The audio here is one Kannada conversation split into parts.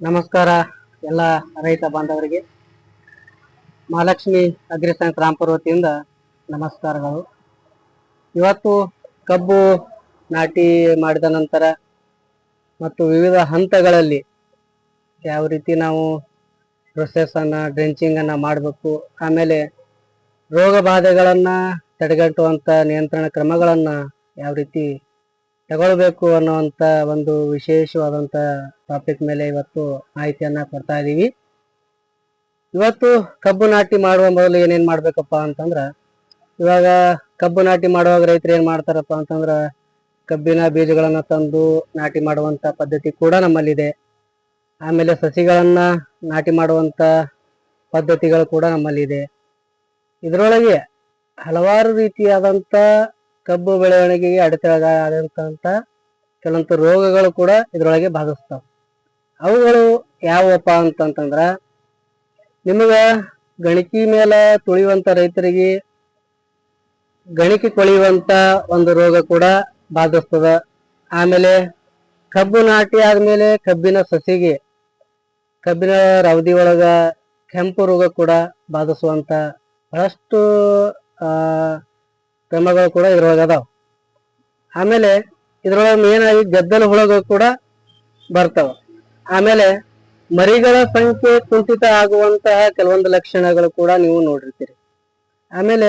ನಮಸ್ಕಾರ ಎಲ್ಲ ರೈತ ಬಾಂಧವರಿಗೆ. ಮಹಾಲಕ್ಷ್ಮಿ ಅಗ್ರಿ ರಾಮ್ಪುರ್ ವತಿಯಿಂದ ನಮಸ್ಕಾರಗಳು. ಇವತ್ತು ಕಬ್ಬು ನಾಟಿ ಮಾಡಿದ ನಂತರ ಮತ್ತು ವಿವಿಧ ಹಂತಗಳಲ್ಲಿ ಯಾವ ರೀತಿ ನಾವು ಪ್ರೊಸೆಸನ್ನು ಡ್ರೆಂಚಿಂಗನ್ನು ಮಾಡಬೇಕು, ಆಮೇಲೆ ರೋಗ ಬಾಧೆಗಳನ್ನು ತಡೆಗಟ್ಟುವಂಥ ನಿಯಂತ್ರಣ ಕ್ರಮಗಳನ್ನು ಯಾವ ರೀತಿ ತಗೊಳ್ಬೇಕು ಅನ್ನುವಂತ ಒಂದು ವಿಶೇಷವಾದಂತ ಟಾಪಿಕ್ ಮೇಲೆ ಇವತ್ತು ಮಾಹಿತಿಯನ್ನ ಕೊಡ್ತಾ ಇದ್ದೀವಿ ಇವತ್ತು ಕಬ್ಬು ನಾಟಿ ಮಾಡುವ ಮೊದಲು ಏನೇನ್ ಮಾಡ್ಬೇಕಪ್ಪ ಅಂತಂದ್ರ, ಇವಾಗ ಕಬ್ಬು ನಾಟಿ ಮಾಡುವಾಗ ರೈತರು ಏನ್ ಮಾಡ್ತಾರಪ್ಪ ಅಂತಂದ್ರ, ಕಬ್ಬಿನ ಬೀಜಗಳನ್ನ ತಂದು ನಾಟಿ ಮಾಡುವಂತ ಪದ್ಧತಿ ಕೂಡ ನಮ್ಮಲ್ಲಿದೆ. ಆಮೇಲೆ ಸಸಿಗಳನ್ನ ನಾಟಿ ಮಾಡುವಂತ ಪದ್ಧತಿಗಳು ಕೂಡ ನಮ್ಮಲ್ಲಿದೆ. ಇದರೊಳಗೆ ಹಲವಾರು ರೀತಿಯಾದಂತ ಕಬ್ಬು ಬೆಳವಣಿಗೆಗೆ ಅಡೆತಡೆಗಳಾದಂತ ಕೆಲವೊಂದು ರೋಗಗಳು ಕೂಡ ಇದರೊಳಗೆ ಬಾಧಿಸ್ತಾವ ಅವುಗಳು ಯಾವಪ್ಪ ಅಂತಂತಂದ್ರ, ನಿಮಗ ಗಣಕಿ ಮೇಲೆ ತುಳಿಯುವಂತ ರೈತರಿಗೆ ಗಣಿಕೆ ಕೊಳೆಯುವಂತ ಒಂದು ರೋಗ ಕೂಡ ಬಾಧಿಸ್ತದ ಆಮೇಲೆ ಕಬ್ಬು ನಾಟಿ ಆದ್ಮೇಲೆ ಕಬ್ಬಿನ ಸಸಿಗೆ, ಕಬ್ಬಿನ ರವದಿ ಒಳಗ ಕೆಂಪು ರೋಗ ಕೂಡ ಬಾಧಿಸುವಂತ ಬಹಳಷ್ಟು, ಆ ಕ್ರಮಗಳು ಕೂಡ ಇದ್ರೊಳಗೆ ಅದಾವ. ಆಮೇಲೆ ಇದ್ರೊಳಗೆ ಮೇನ್ ಆಗಿ ಗದ್ದಲ ಹುಳಗಳು ಕೂಡ ಬರ್ತಾವ. ಆಮೇಲೆ ಮರಿಗಳ ಸಂಖ್ಯೆ ಕುಂಠಿತ ಆಗುವಂತಹ ಕೆಲವೊಂದು ಲಕ್ಷಣಗಳು ಕೂಡ ನೀವು ನೋಡಿರ್ತೀರಿ. ಆಮೇಲೆ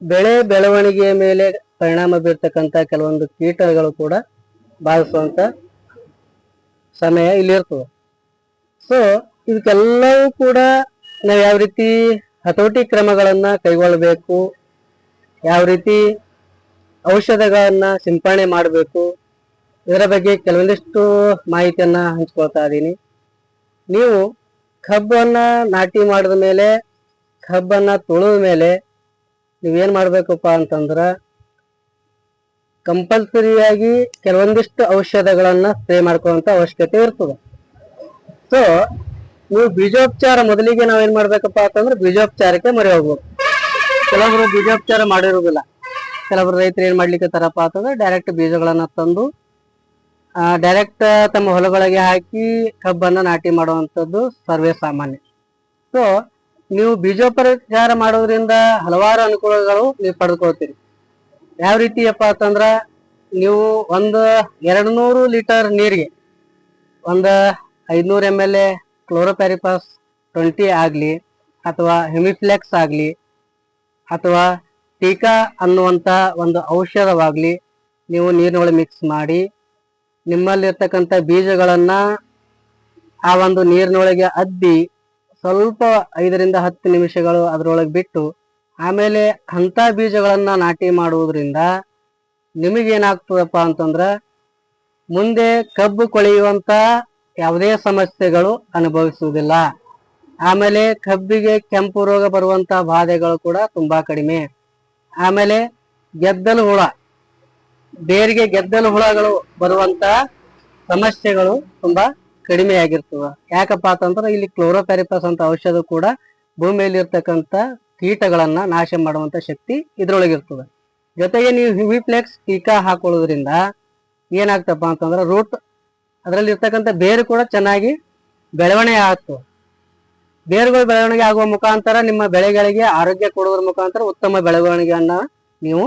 ಬೆಳೆ ಬೆಳವಣಿಗೆಯ ಮೇಲೆ ಪರಿಣಾಮ ಬೀರ್ತಕ್ಕಂಥ ಕೆಲವೊಂದು ಕೀಟಗಳು ಕೂಡ ಬಾಧಿಸುವಂತ ಸಮಯ ಇಲ್ಲಿ ಇರ್ತದೆ ಸೊ ಇದಕ್ಕೆಲ್ಲವೂ ಕೂಡ ನಾವು ಯಾವ ರೀತಿ ಹತೋಟಿ ಕ್ರಮಗಳನ್ನ ಕೈಗೊಳ್ಳಬೇಕು ಯಾವ ರೀತಿ ಔಷಧಗಳನ್ನ ಸಿಂಪರಣೆ ಮಾಡಬೇಕು? ಇದರ ಬಗ್ಗೆ ಕೆಲವೊಂದಿಷ್ಟು ಮಾಹಿತಿಯನ್ನ ಹಂಚ್ಕೊಳ್ತಾ ಇದ್ದೀನಿ. ನೀವು ಕಬ್ಬನ್ನ ನಾಟಿ ಮಾಡಿದ ಮೇಲೆ, ಕಬ್ಬನ್ನ ತುಳಿದ ಮೇಲೆ ನೀವೇನ್ ಮಾಡ್ಬೇಕಪ್ಪ ಅಂತಂದ್ರ ಕಂಪಲ್ಸರಿಯಾಗಿ ಕೆಲವೊಂದಿಷ್ಟು ಔಷಧಗಳನ್ನ ಸ್ಪ್ರೇ ಮಾಡ್ಕೊಳ್ಳುವಂತ ಅವಶ್ಯಕತೆ ಇರ್ತದೆ. ಸೊ ನೀವು ಬೀಜೋಪಚಾರ ಮೊದಲಿಗೆ ನಾವೇನ್ ಮಾಡ್ಬೇಕಪ್ಪ ಅಂತಂದ್ರೆ ಬೀಜೋಪಚಾರಕ್ಕೆ ಮೊರೆ ಹೋಗ್ಬೇಕು. ಕೆಲವೊಬ್ರು ಬೀಜೋಪಚಾರ ಮಾಡಿರುವುದಿಲ್ಲ. ಕೆಲವೊಬ್ರು ರೈತರು ಏನ್ ಮಾಡ್ಲಿಕ್ಕೆ ತರಪ್ಪ ಅಂತಂದ್ರೆ ಡೈರೆಕ್ಟ್ ಬೀಜಗಳನ್ನ ತಂದು ಡೈರೆಕ್ಟ್ ತಮ್ಮ ಹೊಲಗಳಿಗೆ ಹಾಕಿ ಕಬ್ಬನ್ನ ನಾಟಿ ಮಾಡುವಂಥದ್ದು ಸರ್ವೇ ಸಾಮಾನ್ಯ. ಸೊ ನೀವು ಬೀಜೋಪಚಾರ ಮಾಡೋದ್ರಿಂದ ಹಲವಾರು ಅನುಕೂಲಗಳು ನೀವು ಪಡೆದುಕೊಳ್ತೀರಿ. ಯಾವ ರೀತಿಯಪ್ಪ ಅಂತಂದ್ರ, ನೀವು ಒಂದು ಎರಡು ನೂರು ಲೀಟರ್ ನೀರಿಗೆ, ಒಂದು ಐದ್ನೂರು ಎಂ ಎಲ್ ಎ ಕ್ಲೋರೋಪ್ಯಾರಿಪಾಸ್ ಟ್ವೆಂಟಿ ಆಗಲಿ, ಅಥವಾ ಹೆಮಿಫ್ಲೆಕ್ಸ್ ಆಗಲಿ ಅಥವಾ ಟೀಕಾ ಅನ್ನುವಂಥ ಒಂದು ಔಷಧವಾಗಲಿ ನೀವು ನೀರಿನೊಳಗೆ ಮಿಕ್ಸ್ ಮಾಡಿ, ನಿಮ್ಮಲ್ಲಿರ್ತಕ್ಕಂಥ ಬೀಜಗಳನ್ನು ಆ ಒಂದು ನೀರಿನೊಳಗೆ ಅದ್ದಿ ಸ್ವಲ್ಪ ಐದರಿಂದ ಹತ್ತು ನಿಮಿಷಗಳು ಅದರೊಳಗೆ ಬಿಟ್ಟು ಆಮೇಲೆ ಅಂಥ ಬೀಜಗಳನ್ನು ನಾಟಿ ಮಾಡುವುದರಿಂದ ನಿಮಗೇನಾಗ್ತದಪ್ಪ ಅಂತಂದ್ರೆ ಮುಂದೆ ಕಬ್ಬು ಕೊಳೆಯುವಂಥ ಯಾವುದೇ ಸಮಸ್ಯೆಗಳು ಅನುಭವಿಸುವುದಿಲ್ಲ. ಆಮೇಲೆ ಕಬ್ಬಿಗೆ ಕೆಂಪು ರೋಗ ಬರುವಂತ ಬಾಧೆಗಳು ಕೂಡ ತುಂಬಾ ಕಡಿಮೆ. ಆಮೇಲೆ ಗೆದ್ದಲು ಹುಳ. ಬೇರಿಗೆ ಗೆದ್ದಲು ಹುಳಗಳು ಬರುವಂತ ಸಮಸ್ಯೆಗಳು ತುಂಬಾ ಕಡಿಮೆ ಆಗಿರ್ತವ. ಯಾಕಪ್ಪ ಅಂತಂದ್ರೆ ಇಲ್ಲಿ ಕ್ಲೋರೋಪ್ಯಾರಿಪಸ್ ಅಂತ ಔಷಧ ಕೂಡ ಭೂಮಿಯಲ್ಲಿ ಇರ್ತಕ್ಕಂಥ ಕೀಟಗಳನ್ನ ನಾಶ ಮಾಡುವಂತ ಶಕ್ತಿ ಇದ್ರೊಳಗಿರ್ತದ. ಜೊತೆಗೆ ನೀವು ಹ್ಯೂವಿಪ್ಲೆಕ್ಸ್ ಟೀಕಾ ಹಾಕೊಳ್ಳೋದ್ರಿಂದ ಏನಾಗ್ತಪ್ಪ ಅಂತಂದ್ರೆ ರೂಟ್ ಅದರಲ್ಲಿ ಇರ್ತಕ್ಕಂಥ ಬೇರು ಕೂಡ ಚೆನ್ನಾಗಿ ಬೆಳವಣಿಗೆ ಆಗ್ತವೆ ಬೇರುಗಳು ಬೆಳವಣಿಗೆ ಆಗುವ ಮುಖಾಂತರ ನಿಮ್ಮ ಬೆಳೆಗಳಿಗೆ ಆರೋಗ್ಯ ಕೊಡುವುದರ ಮುಖಾಂತರ ಉತ್ತಮ ಬೆಳವಣಿಗೆಯನ್ನ ನೀವು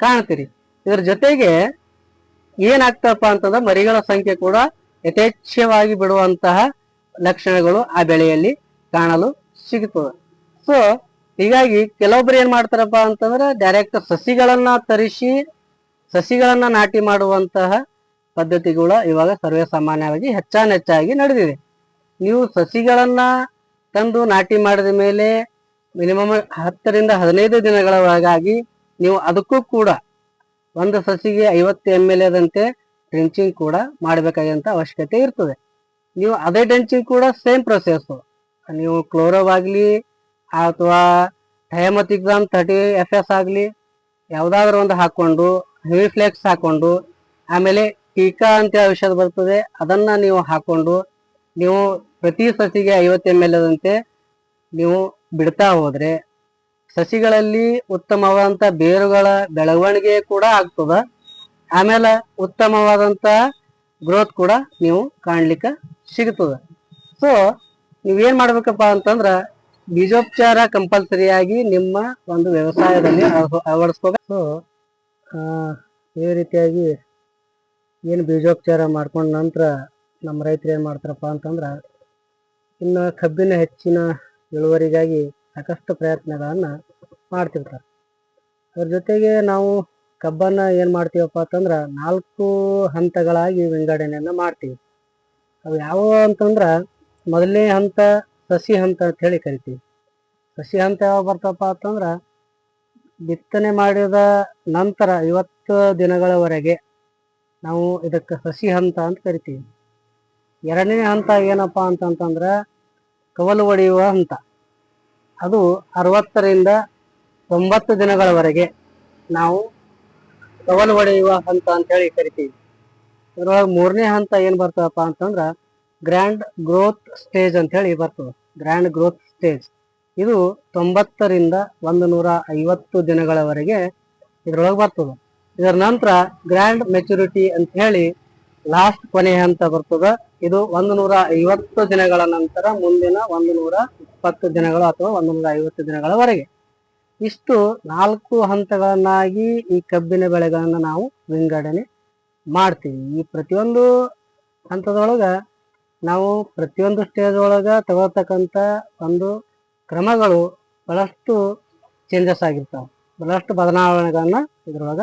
ಕಾಣ್ತೀರಿ ಇದರ ಜೊತೆಗೆ ಏನಾಗ್ತಪ್ಪ ಅಂತಂದ್ರೆ ಮರಿಗಳ ಸಂಖ್ಯೆ ಕೂಡ ಯಥೇಚ್ಛವಾಗಿ ಬಿಡುವಂತಹ ಲಕ್ಷಣಗಳು ಆ ಬೆಳೆಯಲ್ಲಿ ಕಾಣಲು ಸಿಗುತ್ತದೆ ಸೊ ಹೀಗಾಗಿ ಕೆಲವೊಬ್ರು ಏನ್ ಮಾಡ್ತಾರಪ್ಪ ಅಂತಂದ್ರೆ ಡೈರೆಕ್ಟ್ ಸಸಿಗಳನ್ನ ತರಿಸಿ, ಸಸಿಗಳನ್ನ ನಾಟಿ ಮಾಡುವಂತಹ ಪದ್ಧತಿಗಳು ಇವಾಗ ಸರ್ವೇ ಸಾಮಾನ್ಯವಾಗಿ ಹೆಚ್ಚಾನೆಚ್ಚಾಗಿ ನಡೆದಿದೆ. ನೀವು ಸಸಿಗಳನ್ನ ತಂದು ನಾಟಿ ಮಾಡಿದ ಮೇಲೆ ಮಿನಿಮಮ್ ಹತ್ತರಿಂದ ಹದಿನೈದು ದಿನಗಳ ಒಳಗಾಗಿ ನೀವು ಅದಕ್ಕೂ ಕೂಡ ಒಂದು ಸಸಿಗೆ ಐವತ್ತು ಎಂ ಎಲ್ ಎದಂತೆ ಡ್ರೆಂಚಿಂಗ್ ಕೂಡ ಮಾಡಬೇಕಾದಂತ ಅವಶ್ಯಕತೆ ಇರ್ತದೆ. ನೀವು ಅದೇ ಡ್ರೆಂಚಿಂಗ್ ಕೂಡ ಸೇಮ್ ಪ್ರೊಸೆಸ್ಸು ನೀವು ಕ್ಲೋರೋ ಆಗಲಿ ಅಥವಾ ಥಯಮತಿಕ್ಸಾಮ್ ತರ್ಟಿ ಎಫ್ ಎಸ್ ಆಗಲಿ ಯಾವುದಾದ್ರೂ ಒಂದು ಹಾಕ್ಕೊಂಡು ಹೆವಿ ಫ್ಲೆಕ್ಸ್ ಹಾಕ್ಕೊಂಡು, ಆಮೇಲೆ ಟೀಕಾ ಅಂತ ಔಷಧ ಬರ್ತದೆ, ಅದನ್ನ ನೀವು ಹಾಕೊಂಡು ನೀವು ಪ್ರತಿ ಸಸಿಗೆ ಐವತ್ತು ಎಂ ಎಲ್ ಅಂತೆ ನೀವು ಬಿಡ್ತಾ ಹೋದ್ರೆ ಸಸಿಗಳಲ್ಲಿ ಉತ್ತಮವಾದಂತ ಬೇರುಗಳ ಬೆಳವಣಿಗೆ ಕೂಡ ಆಗ್ತದ. ಆಮೇಲೆ ಉತ್ತಮವಾದಂತ ಗ್ರೋತ್ ಕೂಡ ನೀವು ಕಾಣ್ಲಿಕ್ಕೆ ಸಿಗ್ತದ. ಸೊ ನೀವೇನ್ ಮಾಡ್ಬೇಕಪ್ಪ ಅಂತಂದ್ರ ಬೀಜೋಪಚಾರ ಕಂಪಲ್ಸರಿಯಾಗಿ ನಿಮ್ಮ ಒಂದು ವ್ಯವಸಾಯದಲ್ಲಿ ಅಳವ- ಅಳವಡಿಸ್ಕೋಬೇಕು. ಸೊ ಈ ರೀತಿಯಾಗಿ ಏನು ಬೀಜೋಪಚಾರ ಮಾಡ್ಕೊಂಡ ನಂತರ ನಮ್ಮ ರೈತರು ಏನು ಮಾಡ್ತಾರಪ್ಪ ಅಂತಂದ್ರೆ, ಇನ್ನು ಕಬ್ಬಿನ ಹೆಚ್ಚಿನ ಇಳುವರಿಗಾಗಿ ಸಾಕಷ್ಟು ಪ್ರಯತ್ನಗಳನ್ನು ಮಾಡ್ತಿರ್ತಾರೆ. ಅದ್ರ ಜೊತೆಗೆ ನಾವು ಕಬ್ಬನ್ನು ಏನು ಮಾಡ್ತೀವಪ್ಪ ಅಂತಂದ್ರೆ, ನಾಲ್ಕು ಹಂತಗಳಾಗಿ ವಿಂಗಡಣೆಯನ್ನು ಮಾಡ್ತೀವಿ. ಅವು ಯಾವುವು ಅಂತಂದ್ರೆ, ಮೊದಲನೇ ಹಂತ ಸಸಿ ಹಂತ ಅಂತ ಹೇಳಿ ಕರಿತೀವಿ. ಸಸಿ ಹಂತ ಯಾವಾಗ ಬರ್ತಪ್ಪ ಅಂತಂದ್ರೆ, ಬಿತ್ತನೆ ಮಾಡಿದ ನಂತರ ಐವತ್ತು ದಿನಗಳವರೆಗೆ ನಾವು ಇದಕ್ಕೆ ಸಸಿ ಹಂತ ಅಂತ ಕರಿತೀವಿ. ಎರಡನೇ ಹಂತ ಏನಪ್ಪ ಅಂತಂತಂದ್ರೆ ಕವಲು ಹೊಡೆಯುವ ಹಂತ. ಅದು ಅರವತ್ತರಿಂದ ತೊಂಬತ್ತು ದಿನಗಳವರೆಗೆ ನಾವು ಕವಲು ಹೊಡೆಯುವ ಹಂತ ಅಂತ ಹೇಳಿ ಕರಿತೀವಿ. ಅದರೊಳಗೆ ಮೂರನೇ ಹಂತ ಏನು ಬರ್ತದಪ್ಪ ಅಂತಂದ್ರೆ ಗ್ರ್ಯಾಂಡ್ ಗ್ರೋತ್ ಸ್ಟೇಜ್ ಅಂತ ಹೇಳಿ ಬರ್ತದೆ. ಗ್ರ್ಯಾಂಡ್ ಗ್ರೋತ್ ಸ್ಟೇಜ್ ಇದು ತೊಂಬತ್ತರಿಂದ ಒಂದು ನೂರ ಐವತ್ತು ದಿನಗಳವರೆಗೆ ಇದ್ರೊಳಗೆ ಬರ್ತದೆ. ಇದರ ನಂತರ ಗ್ರ್ಯಾಂಡ್ ಮೆಚುರಿಟಿ ಅಂತ ಹೇಳಿ ಲಾಸ್ಟ್ ಕೊನೆ ಹಂತ ಬರ್ತದ. ಇದು ಒಂದು ನೂರ ಐವತ್ತು ದಿನಗಳ ನಂತರ ಮುಂದಿನ ಒಂದು ನೂರ ಇಪ್ಪತ್ತು ದಿನಗಳು ಅಥವಾ ಒಂದು ನೂರ ಐವತ್ತು ದಿನಗಳವರೆಗೆ. ಇಷ್ಟು ನಾಲ್ಕು ಹಂತಗಳನ್ನಾಗಿ ಈ ಕಬ್ಬಿನ ಬೆಳೆಗಳನ್ನ ನಾವು ವಿಂಗಡಣೆ ಮಾಡ್ತೀವಿ. ಈ ಪ್ರತಿಯೊಂದು ಹಂತದೊಳಗ ನಾವು ಪ್ರತಿಯೊಂದು ಸ್ಟೇಜ್ ಒಳಗ ತಗೊಳ್ತಕ್ಕಂಥ ಒಂದು ಕ್ರಮಗಳು ಬಹಳಷ್ಟು ಚೇಂಜಸ್ ಆಗಿರ್ತಾವ. ಬಹಳಷ್ಟು ಬದಲಾವಣೆಗಳನ್ನ ಇದ್ರೊಳಗ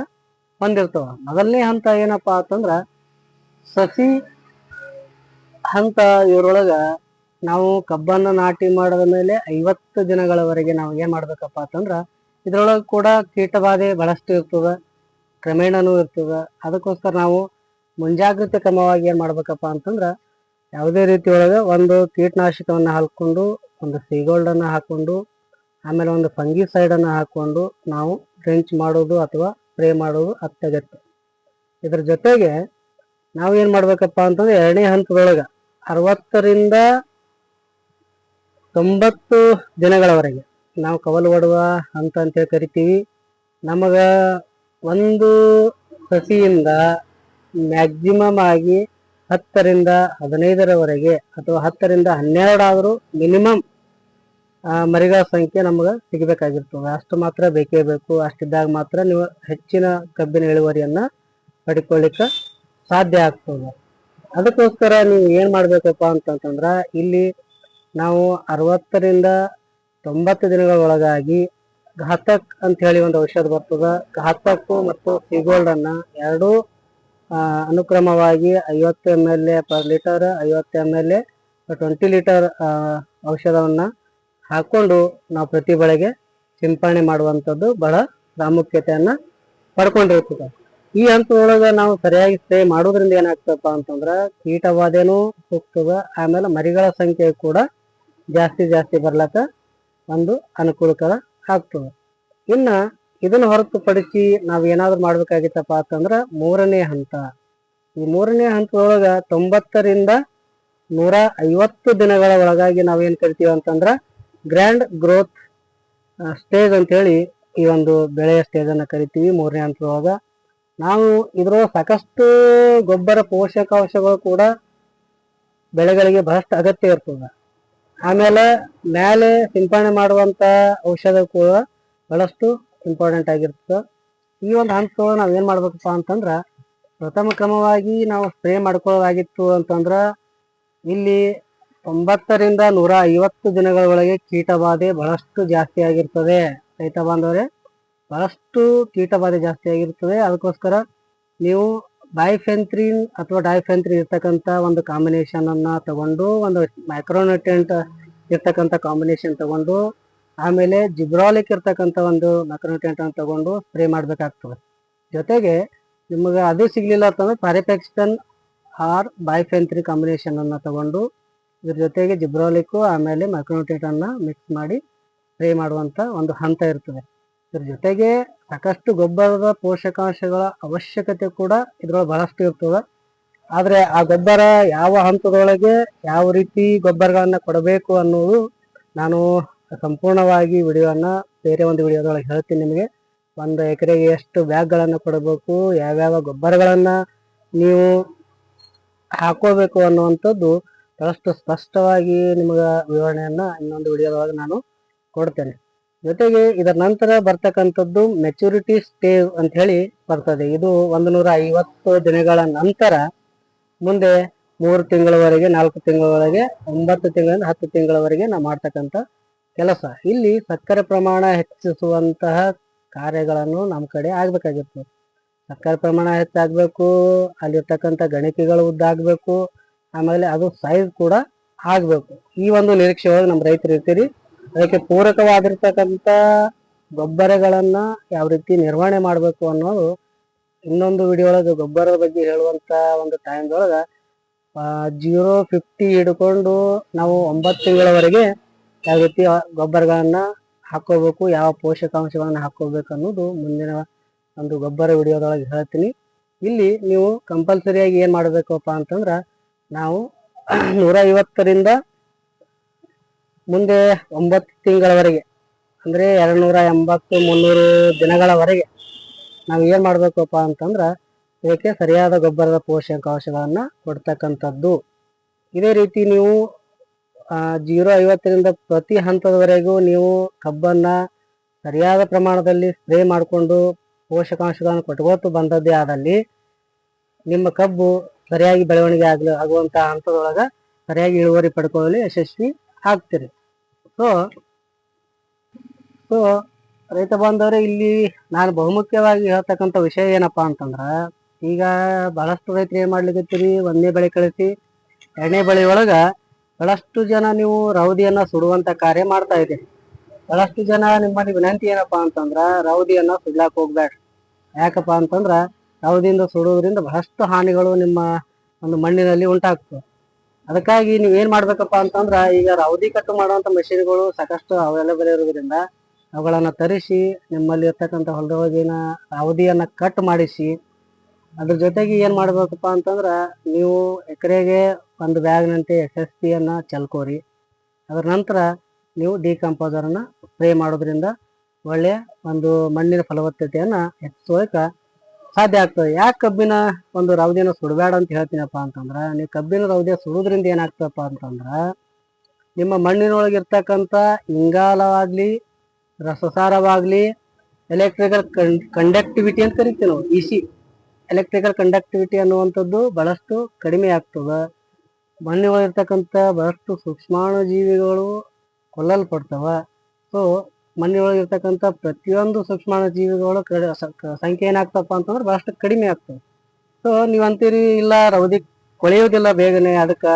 ಹೊಂದಿರ್ತಾವ. ಮೊದಲನೇ ಹಂತ ಏನಪ್ಪಾ ಅಂತಂದ್ರ ಸಸಿ ಹಂತ ಇವರೊಳಗ ನಾವು ಕಬ್ಬನ್ನ ನಾಟಿ ಮಾಡಿದ ಮೇಲೆ ಐವತ್ತು ದಿನಗಳವರೆಗೆ ನಾವು ಏನ್ ಮಾಡ್ಬೇಕಪ್ಪ ಅಂತಂದ್ರ ಇದ್ರೊಳಗ ಕೂಡ ಕೀಟಬಾಧೆ ಬಹಳಷ್ಟು ಇರ್ತದ, ಕ್ರಮೇಣನೂ ಇರ್ತದ. ಅದಕ್ಕೋಸ್ಕರ ನಾವು ಮುಂಜಾಗ್ರತೆ ಕ್ರಮವಾಗಿ ಏನ್ ಮಾಡ್ಬೇಕಪ್ಪ ಅಂತಂದ್ರ ಯಾವುದೇ ರೀತಿ ಒಳಗ ಒಂದು ಕೀಟನಾಶಕವನ್ನ ಹಾಕೊಂಡು ಒಂದು ಸೀಗೋಲ್ಡ್ ಅನ್ನ ಹಾಕೊಂಡು, ಆಮೇಲೆ ಒಂದು ಫಂಗಿಸೈಡ್ ಅನ್ನ ಹಾಕೊಂಡು ನಾವು ಡ್ರೆಂಚ್ ಮಾಡೋದು ಅಥವಾ ಸ್ಪ್ರೇ ಮಾಡೋದು ಅತ್ಯಗತ್ಯ. ಇದ್ರ ಜೊತೆಗೆ ನಾವು ಏನ್ ಮಾಡ್ಬೇಕಪ್ಪ ಅಂತಂದ್ರೆ ಎರಡನೇ ಹಂತದೊಳಗ ಅರವತ್ತರಿಂದ ತೊಂಬತ್ತು ದಿನಗಳವರೆಗೆ ನಾವು ಕವಲು ಹೊಡುವ ಹಂತ ಅಂತ ಕರಿತೀವಿ. ನಮಗ ಒಂದು ಸಸಿಯಿಂದ ಮ್ಯಾಕ್ಸಿಮಮ್ ಆಗಿ ಹತ್ತರಿಂದ ಹದಿನೈದರವರೆಗೆ ಅಥವಾ ಹತ್ತರಿಂದ ಹನ್ನೆರಡಾದರೂ ಮಿನಿಮಮ್ ಮರಿಗಳ ಸಂಖ್ಯೆ ನಮಗೆ ಸಿಗಬೇಕಾಗಿರ್ತದೆ. ಅಷ್ಟು ಮಾತ್ರ ಬೇಕೇ ಬೇಕು. ಅಷ್ಟಿದ್ದಾಗ ಮಾತ್ರ ನೀವು ಹೆಚ್ಚಿನ ಕಬ್ಬಿನ ಇಳುವರಿಯನ್ನು ಪಡ್ಕೊಳ್ಳಿಕ್ಕೆ ಸಾಧ್ಯ ಆಗ್ತದೆ. ಅದಕ್ಕೋಸ್ಕರ ನೀವು ಏನ್ ಮಾಡ್ಬೇಕಪ್ಪ ಅಂತಂತಂದ್ರ, ಇಲ್ಲಿ ನಾವು ಅರವತ್ತರಿಂದ ತೊಂಬತ್ತು ದಿನಗಳ ಒಳಗಾಗಿ ಘಾತಕ್ ಅಂತ ಹೇಳಿ ಒಂದು ಔಷಧ ಬರ್ತದ. ಘಾತಕ್ ಮತ್ತು ಸಿಗೋಲ್ಡ್ ಅನ್ನ ಎರಡೂ ಅನುಕ್ರಮವಾಗಿ ಐವತ್ತು ಎಂ ಎಲ್ ಎ ಪರ್ ಲೀಟರ್ ಐವತ್ತು ಎಂ ಎಲ್ ಎ ಟ್ವೆಂಟಿ ಲೀಟರ್ ಔಷಧವನ್ನ ಹಾಕೊಂಡು ನಾವು ಪ್ರತಿ ಬೆಳೆಗೆ ಸಿಂಪಡಣೆ ಮಾಡುವಂಥದ್ದು ಬಹಳ ಪ್ರಾಮುಖ್ಯತೆಯನ್ನ ಪಡ್ಕೊಂಡಿರ್ತದೆ. ಈ ಹಂತದೊಳಗ ನಾವು ಸರಿಯಾಗಿ ಸ್ಪ್ರೇ ಮಾಡೋದ್ರಿಂದ ಏನಾಗ್ತದಪ್ಪ ಅಂತಂದ್ರ ಕೀಟಬಾಧೆನೂ ಸೂಕ್ತದ ಆಮೇಲೆ ಮರಿಗಳ ಸಂಖ್ಯೆ ಕೂಡ ಜಾಸ್ತಿ ಜಾಸ್ತಿ ಬರ್ಲಕ್ಕ ಒಂದು ಅನುಕೂಲಕರ ಆಗ್ತದ. ಇನ್ನ ಇದನ್ನ ಹೊರತುಪಡಿಸಿ ನಾವು ಏನಾದ್ರು ಮಾಡ್ಬೇಕಾಗಿತ್ತಪ್ಪ ಅಂತಂದ್ರ ಮೂರನೇ ಹಂತ. ಈ ಮೂರನೇ ಹಂತದೊಳಗ ತೊಂಬತ್ತರಿಂದ ನೂರ ಐವತ್ತು ದಿನಗಳ ಒಳಗಾಗಿ ನಾವೇನ್ ಕರಿತೀವಿ ಅಂತಂದ್ರ ಗ್ರ್ಯಾಂಡ್ ಗ್ರೋತ್ ಸ್ಟೇಜ್ ಅಂತ ಹೇಳಿ ಈ ಒಂದು ಬೆಳೆಯ ಸ್ಟೇಜ್ ಅನ್ನ ಕರಿತೀವಿ ಮೂರನೇ ಹಂತದೊಳಗ. ನಾವು ಇದ್ರ ಸಾಕಷ್ಟು ಗೊಬ್ಬರ ಪೋಷಕಾಂಶಗಳು ಕೂಡ ಬೆಳೆಗಳಿಗೆ ಬಹಳಷ್ಟು ಅಗತ್ಯ ಇರ್ತದೆ. ಆಮೇಲೆ ಮೇಲೆ ಸಿಂಪಡಣೆ ಮಾಡುವಂತ ಔಷಧ ಕೂಡ ಬಹಳಷ್ಟು ಇಂಪಾರ್ಟೆಂಟ್ ಆಗಿರ್ತದೆ. ಈ ಒಂದು ಹಂತದೊಳಗೆ ನಾವು ಏನು ಮಾಡ್ಬೇಕಪ್ಪ ಅಂತಂದ್ರೆ ಪ್ರಥಮ ಕ್ರಮವಾಗಿ ನಾವು ಸ್ಪ್ರೇ ಮಾಡ್ಕೊಳ್ಳೋದಾಗಿತ್ತು ಅಂತಂದ್ರೆ ಇಲ್ಲಿ ತೊಂಬತ್ತರಿಂದ ನೂರ ಐವತ್ತು ದಿನಗಳ ಒಳಗೆ ಕೀಟಬಾಧೆ ಬಹಳಷ್ಟು ಜಾಸ್ತಿ ಆಗಿರ್ತದೆ. ರೈತ ಬಾಂಧವರೇ ಬಹಳಷ್ಟು ಕೀಟಬಾಧೆ ಜಾಸ್ತಿ ಆಗಿರ್ತದೆ. ಅದಕ್ಕೋಸ್ಕರ ನೀವು ಬೈಫೆಂತ್ರಿನ್ ಅಥವಾ ಡೈಫೆಂತ್ರಿನ್ ಇರ್ತಕ್ಕಂಥ ಒಂದು ಕಾಂಬಿನೇಷನ್ ಅನ್ನ ತಗೊಂಡು ಒಂದು ಮೈಕ್ರೋನ್ಯೂಟ್ರಿಯೆಂಟ್ ಇರ್ತಕ್ಕಂಥ ಕಾಂಬಿನೇಷನ್ ತಗೊಂಡು, ಆಮೇಲೆ ಜಿಬ್ರಾಲಿಕ್ ಇರ್ತಕ್ಕಂಥ ಒಂದು ಮೈಕ್ರೋನ್ಯೂಟ್ರಿಯೆಂಟ್ ಅನ್ನು ತಗೊಂಡು ಸ್ಪ್ರೇ ಮಾಡಬೇಕಾಗ್ತದೆ. ಜೊತೆಗೆ ನಿಮಗೆ ಅದು ಸಿಗ್ಲಿಲ್ಲ ಅಂತಂದ್ರೆ ಪ್ಯಾರಿಪೆಕ್ಸ್ಟನ್ ಆರ್ ಬೈಫೆಂತ್ರಿ ಕಾಂಬಿನೇಷನ್ ಅನ್ನ ತಗೊಂಡು ಇದ್ರ ಜೊತೆಗೆ ಜಿಬ್ರಾಲಿಕ್ಕು ಆಮೇಲೆ ಮೈಕ್ರೋನ್ಯೂಟ್ರಿಯೆಂಟ್ ಅನ್ನ ಮಿಕ್ಸ್ ಮಾಡಿ ಸ್ಪ್ರೇ ಮಾಡುವಂತ ಒಂದು ಹಂತ ಇರ್ತದೆ. ಇದ್ರ ಜೊತೆಗೆ ಸಾಕಷ್ಟು ಗೊಬ್ಬರದ ಪೋಷಕಾಂಶಗಳ ಅವಶ್ಯಕತೆ ಕೂಡ ಇದ್ರೊಳಗೆ ಬಹಳಷ್ಟು ಇರ್ತದ. ಆದ್ರೆ ಆ ಗೊಬ್ಬರ ಯಾವ ಹಂತದೊಳಗೆ ಯಾವ ರೀತಿ ಗೊಬ್ಬರಗಳನ್ನ ಕೊಡಬೇಕು ಅನ್ನೋದು ನಾನು ಸಂಪೂರ್ಣವಾಗಿ ವಿಡಿಯೋನ ಬೇರೆ ಒಂದು ವಿಡಿಯೋದೊಳಗೆ ಹೇಳ್ತೀನಿ ನಿಮಗೆ. ಒಂದು ಎಕರೆಗೆ ಎಷ್ಟು ಬ್ಯಾಗ್ಗಳನ್ನು ಕೊಡಬೇಕು, ಯಾವ್ಯಾವ ಗೊಬ್ಬರಗಳನ್ನ ನೀವು ಹಾಕೋಬೇಕು ಅನ್ನುವಂಥದ್ದು ಬಹಳಷ್ಟು ಸ್ಪಷ್ಟವಾಗಿ ನಿಮಗೆ ವಿವರಣೆಯನ್ನು ಇನ್ನೊಂದು ವಿಡಿಯೋದೊಳಗೆ ನಾನು ಕೊಡ್ತೇನೆ. ಜೊತೆಗೆ ಇದರ ನಂತರ ಬರ್ತಕ್ಕಂಥದ್ದು ಮೆಚುರಿಟಿ ಸ್ಟೇವ್ ಅಂತ ಹೇಳಿ ಬರ್ತದೆ. ಇದು ಒಂದು ನೂರ ಐವತ್ತು ದಿನಗಳ ನಂತರ ಮುಂದೆ ಮೂರು ತಿಂಗಳವರೆಗೆ, ನಾಲ್ಕು ತಿಂಗಳವರೆಗೆ, ಒಂಬತ್ತು ತಿಂಗಳಿಂದ ಹತ್ತು ತಿಂಗಳವರೆಗೆ ನಾವು ಮಾಡ್ತಕ್ಕಂಥ ಕೆಲಸ. ಇಲ್ಲಿ ಸಕ್ಕರೆ ಪ್ರಮಾಣ ಹೆಚ್ಚಿಸುವಂತಹ ಕಾರ್ಯಗಳನ್ನು ನಮ್ಮ ಕಡೆ ಆಗ್ಬೇಕಾಗಿತ್ತು ಸಕ್ಕರೆ ಪ್ರಮಾಣ ಹೆಚ್ಚಾಗಬೇಕು, ಅಲ್ಲಿರ್ತಕ್ಕಂಥ ಗಣಿಕೆಗಳು ಉದ್ದಾಗಬೇಕು ಆಮೇಲೆ ಅದು ಸೈಜ್ ಕೂಡ ಆಗಬೇಕು. ಈ ಒಂದು ನಿರೀಕ್ಷೆ ಒಳಗೆ ನಮ್ಮ ರೈತರು ಇರ್ತೀರಿ. ಅದಕ್ಕೆ ಪೂರಕವಾಗಿರ್ತಕ್ಕಂಥ ಗೊಬ್ಬರಗಳನ್ನ ಯಾವ ರೀತಿ ನಿರ್ವಹಣೆ ಮಾಡಬೇಕು ಅನ್ನೋದು ಇನ್ನೊಂದು ವಿಡಿಯೋ ಒಳಗೆ ಗೊಬ್ಬರದ ಬಗ್ಗೆ ಹೇಳುವಂತ ಒಂದು ಟೈಮ್ದೊಳಗೆ ಜೀರೋ ಫಿಫ್ಟಿ ಹಿಡ್ಕೊಂಡು ನಾವು ಒಂಬತ್ತು ತಿಂಗಳವರೆಗೆ ಯಾವ ರೀತಿ ಗೊಬ್ಬರಗಳನ್ನ ಹಾಕೋಬೇಕು ಯಾವ ಪೋಷಕಾಂಶಗಳನ್ನ ಹಾಕೋಬೇಕು ಅನ್ನೋದು ಮುಂದಿನ ಒಂದು ಗೊಬ್ಬರ ವಿಡಿಯೋದೊಳಗೆ ಹೇಳ್ತೀನಿ. ಇಲ್ಲಿ ನೀವು ಕಂಪಲ್ಸರಿಯಾಗಿ ಏನ್ ಮಾಡಬೇಕಪ್ಪ ಅಂತಂದ್ರ ನಾವು ನೂರ ಐವತ್ತರಿಂದ ಮುಂದೆ ಒಂಬತ್ತು ತಿಂಗಳವರೆಗೆ, ಅಂದರೆ ಎರಡ್ ನೂರ ಎಂಬತ್ತು ಮುನ್ನೂರು ದಿನಗಳವರೆಗೆ ನಾವು ಏನು ಮಾಡಬೇಕಪ್ಪ ಅಂತಂದ್ರೆ ಇದಕ್ಕೆ ಸರಿಯಾದ ಗೊಬ್ಬರದ ಪೋಷಕಾಂಶಗಳನ್ನು ಕೊಡ್ತಕ್ಕಂಥದ್ದು. ಇದೇ ರೀತಿ ನೀವು ಜೀರೋ ಐವತ್ತರಿಂದ ಪ್ರತಿ ಹಂತದವರೆಗೂ ನೀವು ಕಬ್ಬನ್ನು ಸರಿಯಾದ ಪ್ರಮಾಣದಲ್ಲಿ ಸ್ಪ್ರೇ ಮಾಡಿಕೊಂಡು ಪೋಷಕಾಂಶಗಳನ್ನು ಕೊಟ್ಕೋತು ಬಂದದ್ದೇ ಆದಲ್ಲಿ ನಿಮ್ಮ ಕಬ್ಬು ಸರಿಯಾಗಿ ಬೆಳವಣಿಗೆ ಆಗಲು ಆಗುವಂಥ ಹಂತದೊಳಗೆ ಸರಿಯಾಗಿ ಇಳುವರಿ ಪಡ್ಕೊಳ್ಳಲು ಯಶಸ್ವಿ ಆಗ್ತೀರಿ. ಸೊ ಸೊ ರೈತ ಬಾಂಧವರೇ, ಇಲ್ಲಿ ನಾನು ಬಹುಮುಖ್ಯವಾಗಿ ಹೇಳ್ತಕ್ಕಂಥ ವಿಷಯ ಏನಪ್ಪಾ ಅಂತಂದ್ರ, ಈಗ ಬಹಳಷ್ಟು ರೈತರು ಏನ್ ಮಾಡ್ಲಿಕತ್ತೀರಿ? ಒಂದನೇ ಬೆಳೆ ಕಳಿಸಿ, ಎರಡನೇ ಬೆಳೆ ಒಳಗ ಬಹಳಷ್ಟು ಜನ ನೀವು ರೌದಿಯನ್ನ ಸುಡುವಂತ ಕಾರ್ಯ ಮಾಡ್ತಾ ಇದ್ದೀರಿ. ಬಹಳಷ್ಟು ಜನ ನಿಮ್ಮಲ್ಲಿ ವಿನಂತಿ ಏನಪ್ಪಾ ಅಂತಂದ್ರ, ರೌದಿಯನ್ನ ಸುಡ್ಲಾಕ್ ಹೋಗ್ಬೇಡ್ರಿ ಯಾಕಪ್ಪ ಅಂತಂದ್ರ, ರೌದಿಯಿಂದ ಸುಡೋದ್ರಿಂದ ಬಹಳಷ್ಟು ಹಾನಿಗಳು ನಿಮ್ಮ ಒಂದು ಮಣ್ಣಿನಲ್ಲಿ ಉಂಟಾಗ್ತವೆ ಅದಕ್ಕಾಗಿ ನೀವ್ ಏನ್ ಮಾಡ್ಬೇಕಪ್ಪ ಅಂತಂದ್ರ ಈಗ ರೌದಿ ಕಟ್ಟು ಮಾಡುವಂತ ಮೆಷಿನ್ಗಳು ಸಾಕಷ್ಟು ಅವೈಲೇಬಲ್ ಇರೋದ್ರಿಂದ ಅವುಗಳನ್ನ ತರಿಸಿ ನಿಮ್ಮಲ್ಲಿ ಇರ್ತಕ್ಕಂಥ ಹೊಲದೊಳಗಿನ ರೌದಿಯನ್ನ ಕಟ್ ಮಾಡಿಸಿ ಅದ್ರ ಜೊತೆಗೆ ಏನ್ ಮಾಡ್ಬೇಕಪ್ಪ ಅಂತಂದ್ರ ನೀವು ಎಕರೆಗೆ ಒಂದು ಬ್ಯಾಗ್ನಂತೆ ಎಸ್ ಎಸ್ ಪಿ ಅನ್ನ ಚಲ್ಕೋರಿ. ಅದ್ರ ನಂತರ ನೀವು ಡಿಕಂಪೋಸರ್ ಅನ್ನ ಸ್ಪ್ರೇ ಮಾಡೋದ್ರಿಂದ ಒಳ್ಳೆಯ ಒಂದು ಮಣ್ಣಿನ ಫಲವತ್ತತೆಯನ್ನ ಹೆಚ್ಚಿಸೋಕ ಸಾಧ್ಯ ಆಗ್ತದೆ. ಯಾಕೆ ಕಬ್ಬಿನ ಒಂದು ರೌದೆನ ಸುಡಬೇಡ ಅಂತ ಹೇಳ್ತೀನಪ್ಪ ಅಂತಂದ್ರೆ ನೀವು ಕಬ್ಬಿನ ರೌದೆ ಸುಡೋದ್ರಿಂದ ಏನಾಗ್ತದಪ್ಪ ಅಂತಂದ್ರೆ, ನಿಮ್ಮ ಮಣ್ಣಿನೊಳಗೆ ಇರ್ತಕ್ಕಂಥ ಇಂಗಾಲವಾಗ್ಲಿ ರಸಸಾರವಾಗ್ಲಿ ಎಲೆಕ್ಟ್ರಿಕಲ್ ಕಂಡಕ್ಟಿವಿಟಿ ಅಂತ ಕರಿತೀವಿ ನಾವು ಇ ಎಲೆಕ್ಟ್ರಿಕಲ್ ಕಂಡಕ್ಟಿವಿಟಿ ಅನ್ನುವಂಥದ್ದು ಬಹಳಷ್ಟು ಕಡಿಮೆ ಆಗ್ತದೆ. ಮಣ್ಣಿನೊಳಗಿರ್ತಕ್ಕಂಥ ಬಹಳಷ್ಟು ಸೂಕ್ಷ್ಮಾಣು ಜೀವಿಗಳು ಕೊಲ್ಲಲ್ಪಡ್ತವೆ. ಸೊ ಮಣ್ಣಿನೊಳಗಿರ್ತಕ್ಕಂಥ ಪ್ರತಿಯೊಂದು ಸೂಕ್ಷ್ಮಾಣು ಜೀವಿಗಳು ಸಂಖ್ಯೆ ಏನಾಗ್ತಪ್ಪ ಅಂತಂದ್ರೆ ಬಹಳಷ್ಟು ಕಡಿಮೆ ಆಗ್ತವೆ. ಸೊ ನೀವು ಅಂತೀರಿ, ಇಲ್ಲ, ರೌದಿ ಕೊಳೆಯೋದಿಲ್ಲ ಬೇಗನೆ, ಅದಕ್ಕೆ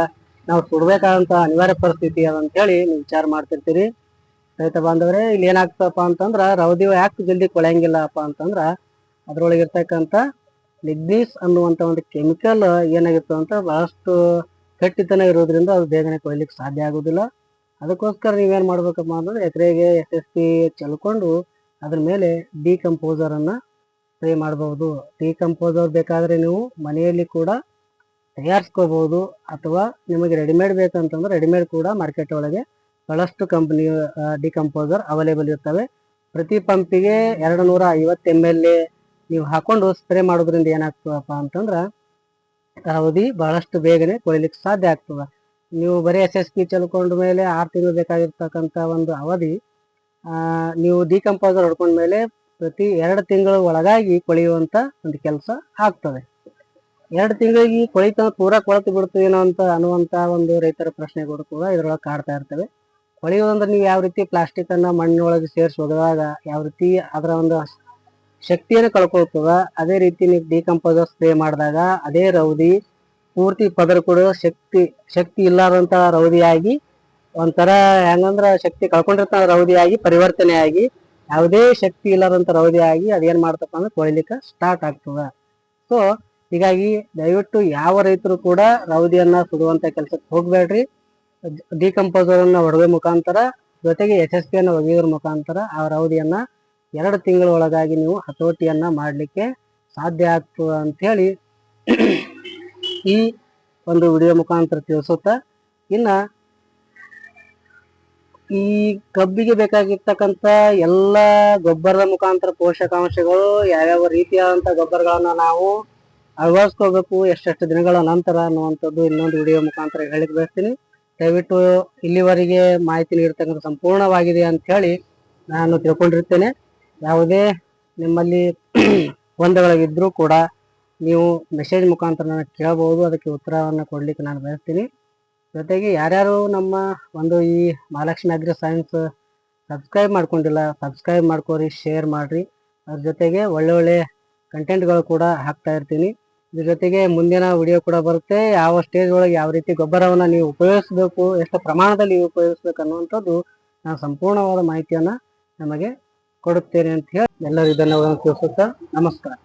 ನಾವು ಸುಡ್ಬೇಕಾದಂತ ಅನಿವಾರ್ಯ ಪರಿಸ್ಥಿತಿ ಅದಂತೇಳಿ ನೀವು ವಿಚಾರ ಮಾಡ್ತಿರ್ತೀರಿ. ರೈತ ಬಾಂಧವರೇ, ಇಲ್ಲಿ ಏನಾಗ್ತಪ್ಪ ಅಂತಂದ್ರ ರೌದಿ ಯಾಕೆ ಜಲ್ದಿ ಕೊಳೆಯಂಗಿಲ್ಲಪ್ಪ ಅಂತಂದ್ರ ಅದ್ರೊಳಗಿರ್ತಕ್ಕಂಥ ಲಿಗ್ನೀಸ್ ಅನ್ನುವಂತ ಒಂದು ಕೆಮಿಕಲ್ ಏನಾಗಿತ್ತು ಅಂತ ಬಹಳಷ್ಟು ಕಟ್ಟಿತನ ಇರೋದ್ರಿಂದ ಅದು ಬೇಗನೆ ಕೊಯ್ಲಿಕ್ಕೆ ಸಾಧ್ಯ ಆಗೋದಿಲ್ಲ. ಅದಕ್ಕೋಸ್ಕರ ನೀವೇನು ಮಾಡ್ಬೇಕಪ್ಪ ಅಂತಂದ್ರೆ ಎಕರೆಗೆ ಎಸ್ ಎಸ್ ಪಿ ಚೆಲ್ಕೊಂಡು ಅದ್ರ ಮೇಲೆ ಡಿಕಂಪೋಸರನ್ನು ಸ್ಪ್ರೇ ಮಾಡಬಹುದು ಡಿಕಂಪೋಸರ್ ಬೇಕಾದರೆ ನೀವು ಮನೆಯಲ್ಲಿ ಕೂಡ ತಯಾರಿಸ್ಕೋಬೋದು ಅಥವಾ ನಿಮಗೆ ರೆಡಿಮೇಡ್ ಬೇಕಂತಂದ್ರೆ ರೆಡಿಮೇಡ್ ಕೂಡ ಮಾರ್ಕೆಟ್ ಒಳಗೆ ಬಹಳಷ್ಟು ಕಂಪ್ನಿ ಡಿಕಂಪೋಸರ್ ಅವೈಲೇಬಲ್ ಇರ್ತವೆ. ಪ್ರತಿ ಪಂಪಿಗೆ ಎರಡು ನೂರ ಐವತ್ತು ಎಂ ಎಲ್ ಎ ನೀವು ಹಾಕೊಂಡು ಸ್ಪ್ರೇ ಮಾಡೋದ್ರಿಂದ ಏನಾಗ್ತದಪ್ಪ ಅಂತಂದ್ರೆ ಅವಧಿ ಬಹಳಷ್ಟು ಬೇಗನೆ ಕೊಯ್ಲಿಕ್ಕೆ ಸಾಧ್ಯ ಆಗ್ತದ. ನೀವು ಬರೀ ಎಸ್ ಎಸ್ ಪಿ ಚಲ್ಕೊಂಡ ಮೇಲೆ ಆರು ತಿಂಗಳು ಬೇಕಾಗಿರ್ತಕ್ಕಂಥ ಒಂದು ಅವಧಿ ನೀವು ಡಿಕಂಪೋಸರ್ ಹೊಡ್ಕೊಂಡ ಮೇಲೆ ಪ್ರತಿ ಎರಡು ತಿಂಗಳ ಒಳಗಾಗಿ ಕೊಳೆಯುವಂತ ಒಂದು ಕೆಲಸ ಆಗ್ತದೆ. ಎರಡು ತಿಂಗಳಿಗೆ ಕೊಳಿತ ಪೂರಾ ಕೊಳತು ಬಿಡ್ತೀನೋ ಅಂತ ಅನ್ನುವಂತ ಒಂದು ರೈತರ ಪ್ರಶ್ನೆಗಳು ಕೂಡ ಇದ್ರೊಳಗೆ ಕಾಡ್ತಾ ಇರ್ತವೆ. ಕೊಳೆಯೋದಂದ್ರೆ ನೀವು ಯಾವ ರೀತಿ ಪ್ಲಾಸ್ಟಿಕ್ ಅನ್ನ ಮಣ್ಣಿನೊಳಗೆ ಸೇರಿಸಿ ಒಗೆದಾಗ ಯಾವ ರೀತಿ ಅದರ ಒಂದು ಶಕ್ತಿಯನ್ನು ಕಳ್ಕೊಳ್ತದ, ಅದೇ ರೀತಿ ನೀವು ಡಿಕಂಪೋಸರ್ ಸ್ಪ್ರೇ ಮಾಡಿದಾಗ, ಅದೇ ರೌದಿ ಪೂರ್ತಿ ಪದರ ಕೂಡ ಶಕ್ತಿ ಶಕ್ತಿ ಇಲ್ಲದಂತ ರೌದಿಯಾಗಿ, ಒಂಥರ ಹೆಂಗಂದ್ರ ಶಕ್ತಿ ಕಳ್ಕೊಂಡಿರ್ತಾನ ರೌದಿಯಾಗಿ, ಪರಿವರ್ತನೆಯಾಗಿ, ಯಾವುದೇ ಶಕ್ತಿ ಇಲ್ಲದಂತ ರೌದಿಯಾಗಿ ಅದೇನ್ ಮಾಡ್ತಪ್ಪ ಅಂದ್ರೆ ಸ್ಟಾರ್ಟ್ ಆಗ್ತದ. ಸೊ ಹೀಗಾಗಿ ದಯವಿಟ್ಟು ಯಾವ ರೈತರು ಕೂಡ ರೌದಿಯನ್ನ ಸುಡುವಂತ ಕೆಲಸಕ್ಕೆ ಹೋಗ್ಬೇಡ್ರಿ. ಡಿಕಂಪೋಸರ್ ಅನ್ನ ಹೊಡೆದ ಮುಖಾಂತರ, ಜೊತೆಗೆ ಎಸ್ ಎಸ್ ಅನ್ನ ಒಗೆಯೋದ್ರ ಮುಖಾಂತರ ಆ ರೌದಿಯನ್ನ ಎರಡು ತಿಂಗಳ ಒಳಗಾಗಿ ನೀವು ಹತೋಟಿಯನ್ನ ಮಾಡಲಿಕ್ಕೆ ಸಾಧ್ಯ ಆಗ್ತದ ಅಂತ ಹೇಳಿ ಈ ಒಂದು ವಿಡಿಯೋ ಮುಖಾಂತರ ತಿಳಿಸುತ್ತಾ, ಇನ್ನ ಈ ಕಬ್ಬಿಗೆ ಬೇಕಾಗಿರ್ತಕ್ಕಂಥ ಎಲ್ಲ ಗೊಬ್ಬರದ ಮುಖಾಂತರ ಪೋಷಕಾಂಶಗಳು ಯಾವ್ಯಾವ ರೀತಿಯಾದಂಥ ಗೊಬ್ಬರಗಳನ್ನು ನಾವು ಅಳವಡಿಸ್ಕೋಬೇಕು, ಎಷ್ಟೆಷ್ಟು ದಿನಗಳ ನಂತರ ಅನ್ನುವಂಥದ್ದು ಇನ್ನೊಂದು ವಿಡಿಯೋ ಮುಖಾಂತರ ಹೇಳಿಕ್ ಬಯಸ್ತೀನಿ. ದಯವಿಟ್ಟು ಇಲ್ಲಿವರೆಗೆ ಮಾಹಿತಿ ನೀಡ್ತಕ್ಕಂಥ ಸಂಪೂರ್ಣವಾಗಿದೆ ಅಂತ ಹೇಳಿ ನಾನು ತಿಳ್ಕೊಂಡಿರ್ತೇನೆ. ಯಾವುದೇ ನಿಮ್ಮಲ್ಲಿ ಗೊಂದಲಗಳಿದ್ರೂ ಕೂಡ ನೀವು ಮೆಸೇಜ್ ಮುಖಾಂತರ ನನಗೆ ಕೇಳಬಹುದು, ಅದಕ್ಕೆ ಉತ್ತರವನ್ನು ಕೊಡ್ಲಿಕ್ಕೆ ನಾನು ಬಯಸ್ತೀನಿ. ಜೊತೆಗೆ ಯಾರ್ಯಾರು ನಮ್ಮ ಒಂದು ಈ ಮಹಾಲಕ್ಷ್ಮಿ ಅಗ್ರಿ ಸೈನ್ಸ್ ಸಬ್ಸ್ಕ್ರೈಬ್ ಮಾಡ್ಕೊಂಡಿಲ್ಲ ಸಬ್ಸ್ಕ್ರೈಬ್ ಮಾಡ್ಕೋರಿ ಶೇರ್ ಮಾಡಿರಿ. ಅದ್ರ ಜೊತೆಗೆ ಒಳ್ಳೆ ಒಳ್ಳೆ ಕಂಟೆಂಟ್ಗಳು ಕೂಡ ಹಾಕ್ತಾ ಇರ್ತೀನಿ. ಇದ್ರ ಜೊತೆಗೆ ಮುಂದಿನ ವಿಡಿಯೋ ಕೂಡ ಬರುತ್ತೆ. ಯಾವ ಸ್ಟೇಜ್ ಒಳಗೆ ಯಾವ ರೀತಿ ಗೊಬ್ಬರವನ್ನು ನೀವು ಉಪಯೋಗಿಸಬೇಕು, ಎಷ್ಟು ಪ್ರಮಾಣದಲ್ಲಿ ಉಪಯೋಗಿಸ್ಬೇಕು ಅನ್ನುವಂಥದ್ದು ನಾನು ಸಂಪೂರ್ಣವಾದ ಮಾಹಿತಿಯನ್ನು ನಮಗೆ ಕೊಡುತ್ತೇನೆ ಅಂತ ಹೇಳಿ ಎಲ್ಲರಿಗೂ ಧನ್ಯವಾದ ತಿಳಿಸುತ್ತಾ, ನಮಸ್ಕಾರ.